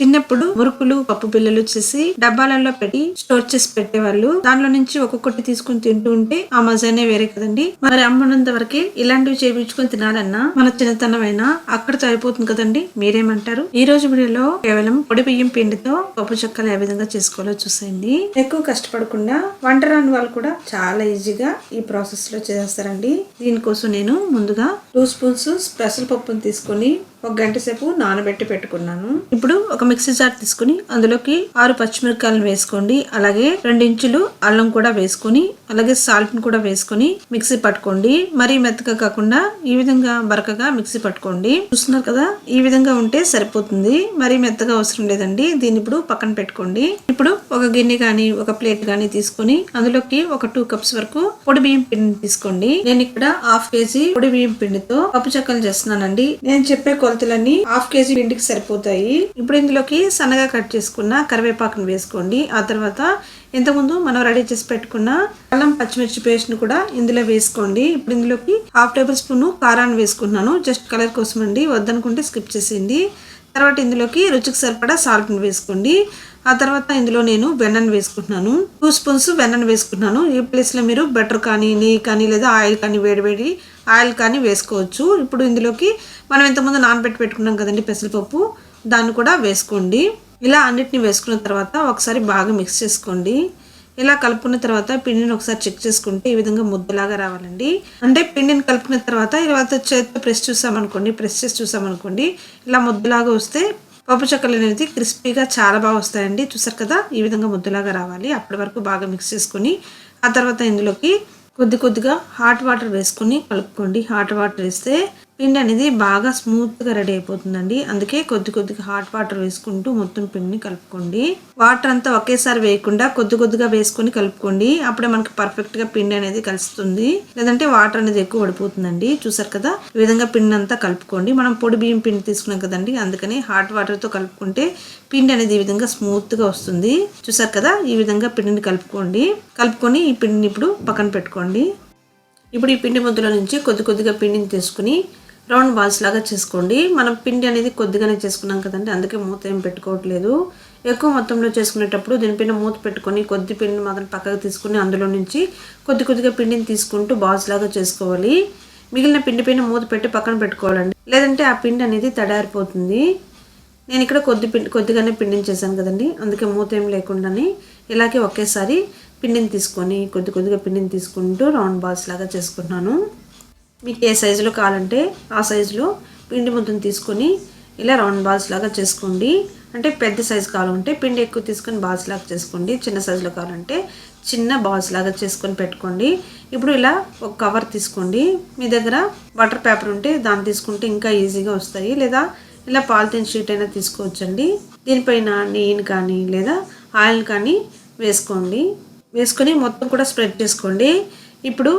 చిన్నప్పుడు మురుకులు పప్పు బిల్లలు చేసి డబ్బాలలో పెట్టి స్టోర్ చేసి పెట్టేవాళ్ళు. దానిలో నుంచి ఒక్కొక్కటి తీసుకుని తింటూ ఉంటే ఆ మజానే వేరే కదండి. మరి అమ్మనంత వరకే ఇలాంటివి చేయించుకొని తినాలన్నా మన చిన్నతనమైనా అక్కడితో అయిపోతుంది కదండి. మీరేమంటారు? ఈ రోజు వీడియోలో కేవలం పొడి బియ్యం పిండితో పప్పు చక్కలు ఏ విధంగా చేసుకోవాలో చూసేయండి. ఎక్కువ కష్టపడకుండా వంట రాని వాళ్ళు కూడా చాలా ఈజీగా ఈ ప్రాసెస్లో చేస్తారండి దీనికోసం నేను ముందుగా టూ స్పూన్స్ పెసరపప్పును తీసుకొని ఒక గంట సేపు నానబెట్టి పెట్టుకున్నాను. ఇప్పుడు ఒక మిక్సీ జార్ తీసుకుని అందులోకి ఆరు పచ్చిమిరపకాయలు వేసుకోండి. అలాగే రెండు ఇంచులు అల్లం కూడా వేసుకొని అలాగే సాల్ట్ని కూడా వేసుకొని మిక్సీ పట్టుకోండి. మరీ మెత్తగా కాకుండా ఈ విధంగా బరకగా మిక్సీ పట్టుకోండి. చూస్తున్నారు కదా ఈ విధంగా ఉంటే సరిపోతుంది. మరీ మెత్తగా అవసరం లేదండి. దీన్ని ఇప్పుడు పక్కన పెట్టుకోండి. ఇప్పుడు ఒక గిన్నె గాని ఒక ప్లేట్ గాని తీసుకొని అందులోకి ఒక టూ కప్స్ వరకు పొడి బియ్యం పిండి తీసుకోండి. నేను ఇక్కడ హాఫ్ కేజీ పొడి బియ్యం పిండితో పప్పు చెక్కలు చేస్తున్నానండి. నేను చెప్పే కొలతలన్నీ హాఫ్ కేజీ పిండికి సరిపోతాయి. ఇప్పుడు ఇందులోకి సన్నగా కట్ చేసుకున్న కరివేపాకును వేసుకోండి. ఆ తర్వాత ఇంతకుముందు మనం రెడీ చేసి పెట్టుకున్న అల్లం పచ్చిమిర్చి పేస్ట్ని కూడా ఇందులో వేసుకోండి. ఇప్పుడు ఇందులోకి హాఫ్ టేబుల్ స్పూన్ కారాన్ని వేసుకుంటున్నాను. జస్ట్ కలర్ కోసం అండి. వద్దనుకుంటే స్కిప్ చేసింది తర్వాత ఇందులోకి రుచికి సరిపడా సాల్ట్ని వేసుకోండి. ఆ తర్వాత ఇందులో నేను వెన్నను వేసుకుంటున్నాను. టూ స్పూన్స్ వెన్నను వేసుకుంటున్నాను. ఈ ప్లేస్లో మీరు బటర్ కానీ నెయ్యి కానీ లేదా ఆయిల్ కానీ వేడివేడి ఆయిల్ కానీ వేసుకోవచ్చు. ఇప్పుడు ఇందులోకి మనం ఇంతకుముందు నానబెట్టి పెట్టుకున్నాం కదండి పెసరపప్పు. దాన్ని కూడా వేసుకోండి. ఇలా అన్నిటిని వేసుకున్న తర్వాత ఒకసారి బాగా మిక్స్ చేసుకోండి. ఇలా కలుపుకున్న తర్వాత పిండిని ఒకసారి చెక్ చేసుకుంటే ఈ విధంగా ముద్దలాగా రావాలండి. అంటే పిండిని కలుపుకున్న తర్వాత ఇలా చేతితో ప్రెస్ చూసామనుకోండి ప్రెస్ చేసి చూసామనుకోండి ఇలా ముద్దలాగా వస్తే పప్పు చెక్కలు అనేది క్రిస్పీగా చాలా బాగా వస్తాయండి. చూసారు కదా ఈ విధంగా ముద్దలాగా రావాలి. అప్పటి వరకు బాగా మిక్స్ చేసుకొని ఆ తర్వాత ఇందులోకి కొద్ది కొద్దిగా హాట్ వాటర్ వేసుకొని కలుపుకోండి. హాట్ వాటర్ వేస్తే పిండి అనేది బాగా స్మూత్గా రెడీ అయిపోతుందండి. అందుకే కొద్ది కొద్దిగా హాట్ వాటర్ వేసుకుంటూ మొత్తం పిండిని కలుపుకోండి. వాటర్ అంతా ఒకేసారి వేయకుండా కొద్ది కొద్దిగా వేసుకొని కలుపుకోండి. అప్పుడే మనకి పర్ఫెక్ట్గా పిండి అనేది కలుస్తుంది. లేదంటే వాటర్ అనేది ఎక్కువ పడిపోతుందండి. చూసారు కదా? ఈ విధంగా పిండి అంతా కలుపుకోండి. మనం పొడి బియ్యం పిండి తీసుకున్నాం కదండి. అందుకని హాట్ వాటర్తో కలుపుకుంటే పిండి అనేది ఈ విధంగా స్మూత్గా వస్తుంది. చూసారు కదా? ఈ విధంగా పిండిని కలుపుకోండి. కలుపుకొని ఈ పిండిని ఇప్పుడు పక్కన పెట్టుకోండి. ఇప్పుడు ఈ పిండి ముద్దలో నుంచి కొద్ది కొద్దిగా పిండిని తీసుకుని రౌండ్ బాల్స్ లాగా చేసుకోండి. మనం పిండి అనేది కొద్దిగానే చేసుకున్నాం కదండి అందుకే మూత ఏం పెట్టుకోవట్లేదు. ఎక్కువ మొత్తంలో చేసుకునేటప్పుడు దీనిపైన మూత పెట్టుకొని కొద్ది పిండిని మాత్రం పక్కకు తీసుకుని అందులో నుంచి కొద్ది కొద్దిగా పిండిని తీసుకుంటూ బాల్స్ లాగా చేసుకోవాలి. మిగిలిన పిండి పైన మూత పెట్టి పక్కన పెట్టుకోవాలండి. లేదంటే ఆ పిండి అనేది తడారిపోతుంది. నేను ఇక్కడ కొద్ది పిండి కొద్దిగానే పిండిని చేశాను కదండి అందుకే మూత ఏం లేకుండానే ఇలాగే ఒకేసారి పిండిని తీసుకొని కొద్ది కొద్దిగా పిండిని తీసుకుంటూ రౌండ్ బాల్స్ లాగా చేసుకుంటున్నాను. మీకు ఏ సైజులో కావాలంటే ఆ సైజులో పిండి ముద్దను తీసుకొని ఇలా రౌండ్ బాల్స్ లాగా చేసుకోండి. అంటే పెద్ద సైజు కావాలంటే పిండి ఎక్కువ తీసుకొని బాల్స్ లాగా చేసుకోండి. చిన్న సైజులో కావాలంటే చిన్న బాల్స్ లాగా చేసుకొని పెట్టుకోండి. ఇప్పుడు ఇలా ఒక కవర్ తీసుకోండి. మీ దగ్గర బటర్ పేపర్ ఉంటే దాన్ని తీసుకుంటే ఇంకా ఈజీగా వస్తాయి. లేదా ఇలా పాలిథిన్ షీట్ అయినా తీసుకోవచ్చండి. దీనిపైన నెయ్యిని కానీ లేదా ఆయిల్ కానీ వేసుకోండి. వేసుకొని మొత్తం కూడా స్ప్రెడ్ చేసుకోండి. ఇప్పుడు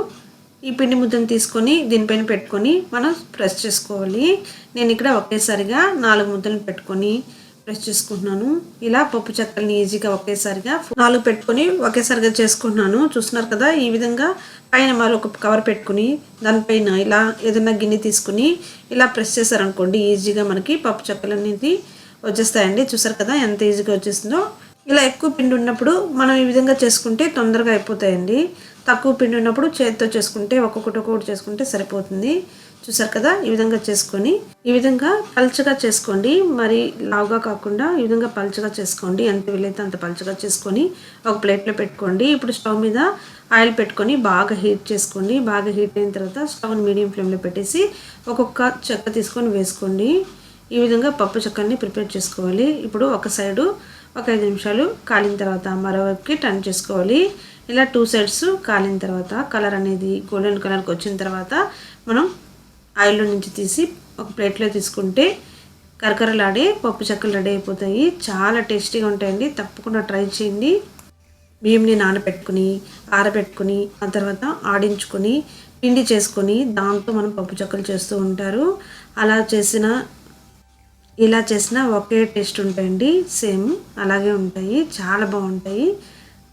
ఈ పిండి ముద్దను తీసుకొని దీనిపైన పెట్టుకొని మనం ప్రెస్ చేసుకోవాలి. నేను ఇక్కడ ఒకేసారిగా నాలుగు ముద్దలు పెట్టుకొని ప్రెస్ చేసుకుంటున్నాను. ఇలా పప్పు చెక్కల్ని ఈజీగా ఒకేసారిగా నాలుగు పెట్టుకొని ఒకేసారిగా చేసుకుంటున్నాను. చూస్తున్నారు కదా ఈ విధంగా పైన మరొక కవర్ పెట్టుకుని దానిపైన ఇలా ఏదైనా గిన్నె తీసుకుని ఇలా ప్రెస్ చేశారనుకోండి ఈజీగా మనకి పప్పు చెక్కలు అనేది వచ్చేస్తాయండి. చూసారు కదా ఎంత ఈజీగా వచ్చేసిందో. ఇలా ఎక్కువ పిండి ఉన్నప్పుడు మనం ఈ విధంగా చేసుకుంటే తొందరగా అయిపోతాయండి. తక్కువ పిండి ఉన్నప్పుడు చేతితో చేసుకుంటే ఒక్కొక్కటి ఒక్కొక్కటి చేసుకుంటే సరిపోతుంది. చూసారు కదా? ఈ విధంగా చేసుకొని ఈ విధంగా పల్చగా చేసుకోండి. మరి లావుగా కాకుండా ఈ విధంగా పల్చగా చేసుకోండి. ఎంత వీలైతే అంత పల్చగా చేసుకొని ఒక ప్లేట్లో పెట్టుకోండి. ఇప్పుడు స్టవ్ మీద ఆయిల్ పెట్టుకొని బాగా హీట్ చేసుకోండి. బాగా హీట్ అయిన తర్వాత స్టవ్ని మీడియం ఫ్లేమ్లో పెట్టేసి ఒక్కొక్క చెక్క తీసుకొని వేసుకోండి. ఈ విధంగా పప్పు చెక్కని ప్రిపేర్ చేసుకోవాలి. ఇప్పుడు ఒక సైడు ఒక ఐదు నిమిషాలు కాలిన తర్వాత మరోవైపుకి టర్న్ చేసుకోవాలి. ఇలా టూ సైడ్స్ కాలిన తర్వాత కలర్ అనేది గోల్డెన్ కలర్కి వచ్చిన తర్వాత మనం ఆయిల్లో నుంచి తీసి ఒక ప్లేట్లో తీసుకుంటే కరకరలాడే పప్పు చెక్కలు రెడీ అయిపోతాయి. చాలా టేస్టీగా ఉంటాయండి. తప్పకుండా ట్రై చేయండి. బియ్యంని నానబెట్టుకుని ఆరబెట్టుకుని ఆ తర్వాత ఆడించుకొని పిండి చేసుకొని దాంతో మనం పప్పు చెక్కలు చేస్తూ ఉంటారు. అలా చేసిన ఇలా చేసిన ఒకే టేస్ట్ ఉంటాయండి. సేమ్ అలాగే ఉంటాయి. చాలా బాగుంటాయి.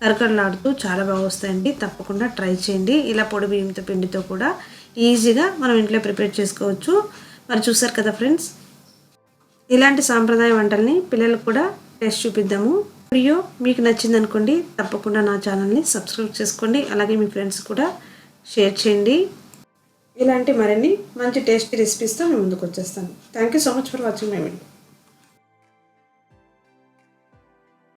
కరకరలాడుతూ చాలా బాగా వస్తాయండి. తప్పకుండా ట్రై చేయండి. ఇలా పొడి బియ్యంతో పిండితో కూడా ఈజీగా మనం ఇంట్లో ప్రిపేర్ చేసుకోవచ్చు. మరి చూసారు కదా ఫ్రెండ్స్? ఇలాంటి సాంప్రదాయ వంటల్ని పిల్లలకు కూడా టేస్ట్ చూపిద్దాము. వీడియో మీకు నచ్చింది అనుకోండి తప్పకుండా నా ఛానల్ని సబ్స్క్రైబ్ చేసుకోండి. అలాగే మీ ఫ్రెండ్స్ కూడా షేర్ చేయండి. ఇలాంటి మరిన్ని మంచి టేస్టీ రెసిపీస్తో మేము ముందుకు వచ్చేస్తాను. Thank you so much for watching my video